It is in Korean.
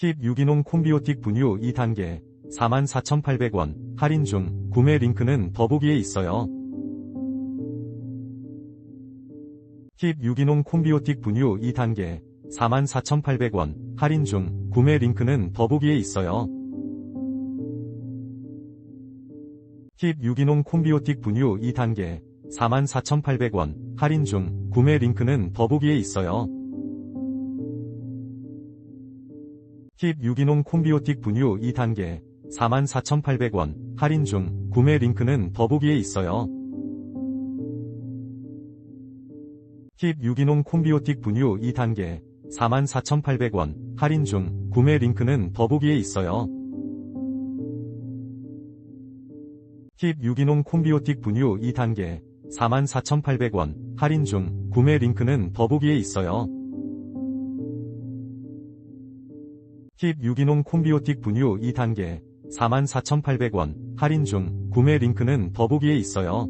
힙 유기농 콤비오틱 분유 2단계 44,800원 할인 중 구매 링크는 더보기에 있어요. 힙 유기농 콤비오틱 분유 2단계 44,800원 할인 중 구매 링크는 더보기에 있어요. 힙 유기농 콤비오틱 분유 2단계 44,800원 할인 중 구매 링크는 더보기에 있어요. 힙 유기농 콤비오틱 분유 2단계 44,800원 할인 중 구매 링크는 더보기에 있어요. 힙 유기농 콤비오틱 분유 2단계 44,800원 할인 중 구매 링크는 더보기에 있어요. 힙 유기농 콤비오틱 분유 2단계 44,800원 할인 중 구매 링크는 더보기에 있어요. 힙 유기농 콤비오틱 분유 2단계 44,800원 할인 중 구매 링크는 더보기에 있어요.